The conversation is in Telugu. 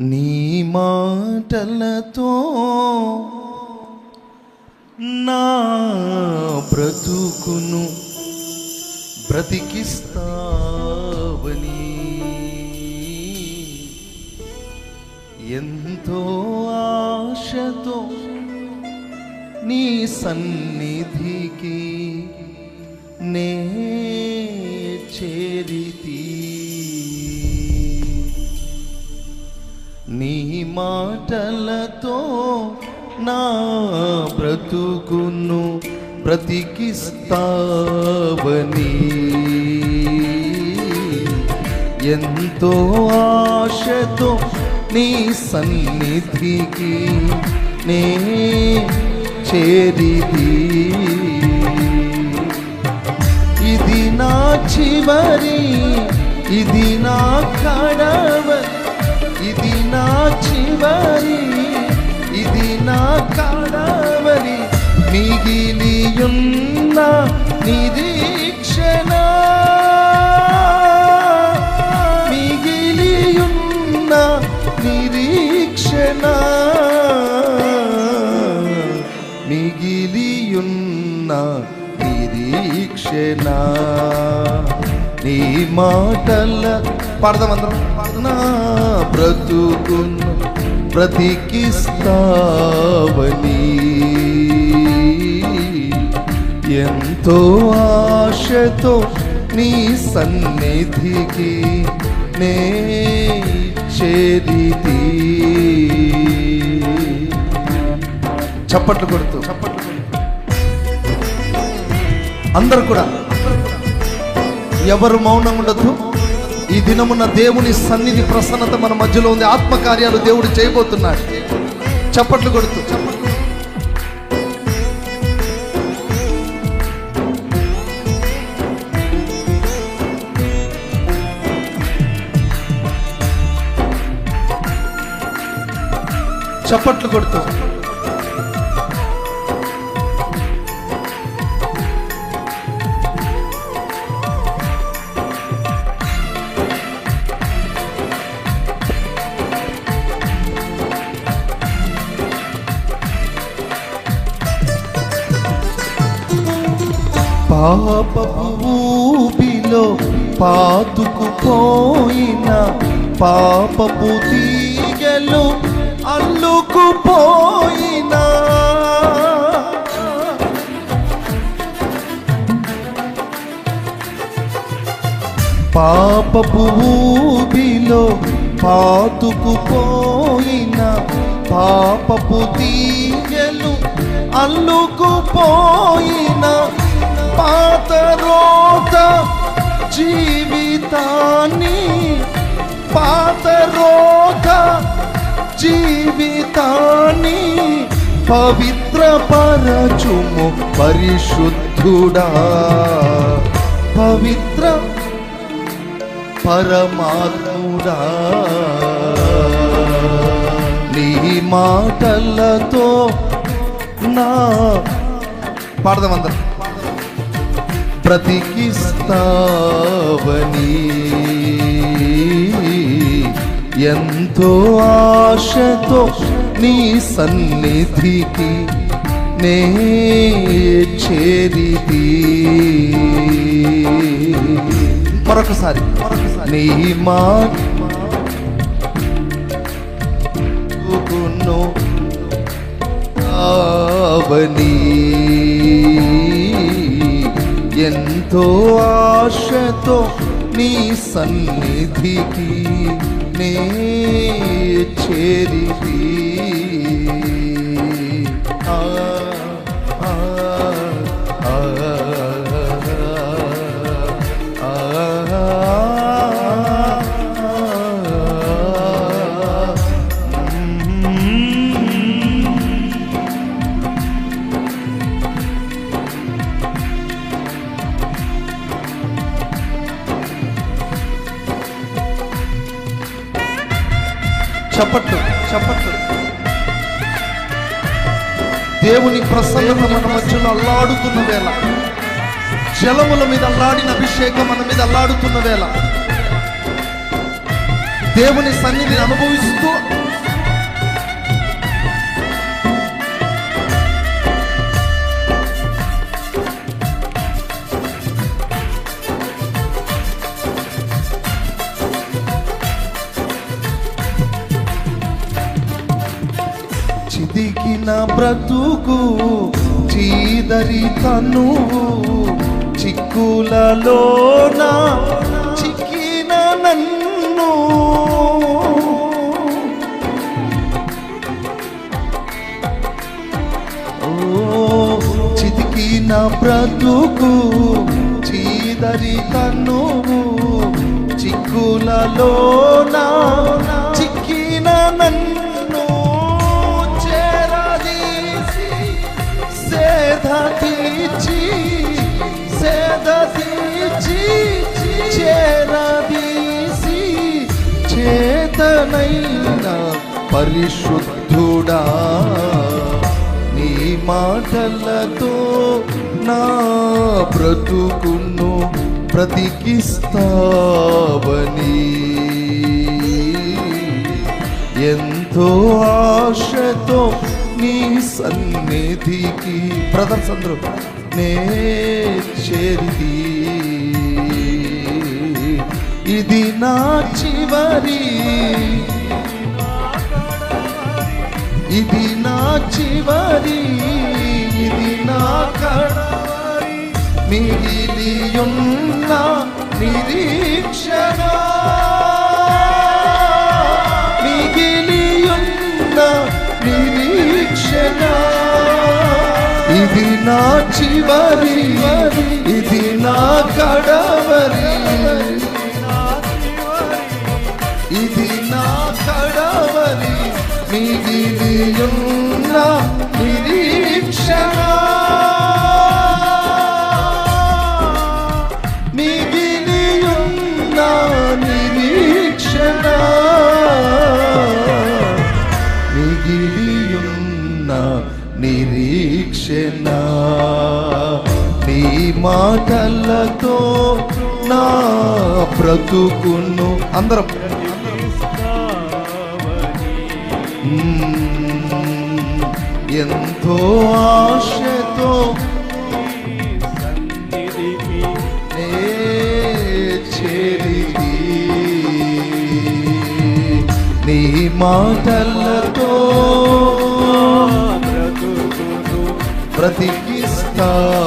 నీ మాటలతో నా బ్రతుకును బ్రతికిస్తావని. ఎంతో ఆశతో నీ సన్నిధికి నే చేరి నీ మాటలతో నా బ్రతుకును బ్రతికిస్తావని. ఎంతో ఆశతో నీ సన్నిధికి నే చేరిది ఇది నా చివరి ఇది నా కడవ ఇది నా చివరి ఇది నా కడవరి మిగిలియున్న నిరీక్షణ మిగిలియున్న నిరీక్షణ మిగిలియున్న నిరీక్షణ నీ మాటల పాడదాం అందరం. నా బ్రతుకును బ్రతికిస్తావని. ఎంతో ఆశతో నీ సన్నిధికి నే చేరితి. చప్పట్లు కొడుతూ. చప్పట్లు అందరు కూడా ఎవరు మౌనం ఉండదు ఈ దినమున దేవుని సన్నిధి ప్రసన్నత మన మధ్యలో ఉంది. ఆత్మకార్యాలు దేవుడు చేయబోతున్నాడు. చప్పట్లు కొడుతూ. చప్పట్లు చప్పట్లు కొడుతూ. పాపపు ఊబిలో పాతుకుపోయిన పాపపు తీగలు అల్లుకుపోయిన. పాపపు ఊబిలో పాతుకుపోయిన పాపపు తీగలు అల్లుకుపోయిన. పాత రోత జీవితాన్ని పాత రోత జీవితాన్ని పవిత్ర పరచుము పరిశుద్ధుడా. పవిత్ర పరమాత్ముడా. నీ మాటలతో నా పాడదాం అందరం. బ్రతికిస్తావని ఎంతో ఆశతో నీ సన్నిధికి నే చేరిది మరొకసారి నీ మా అవని ఎంతో ఆశతో నీ సన్నిధికి నే చేరిది ఆ, ఆ, చప్పట్లు చప్పట్లు. దేవుని ప్రసన్నత మన మధ్యలో అల్లాడుతున్న వేళ. జలముల మీద అల్లాడిన అభిషేకం మన మీద అల్లాడుతున్న వేళ. దేవుని సన్నిధిని అనుభవిస్తూ నా బ్రతుకు చీదరి తనువు చిక్కులలోన చిక్కిన నన్ను. ఓ చితికిన బ్రతుకు చీదరి తనువు చిక్కులలోన చిక్కిన నన్ను. సేద చేరదీసి చేతనైన పరిశుద్ధుడా. నీ మాటలతో నా బ్రతుకును ప్రతికిస్తావని ఎంతో ఆశతో నీ సన్నిధికి బ్రదర్స్ అందరూ నే చేరిది ఇది నా చివరి. ఇది నా చివరి. ఇది నా కడవరి. మిగిలియున్న నిరీక్షణ. నా చివరి ఇది నా కడవరి. ఇది నా కడవరి. మిగిలియున్న నిరీక్షణ. మాటలతో నా బ్రతుకును. అందరం. ఎంతో ఆశతో నే మాటలతో బ్రతికిస్తావని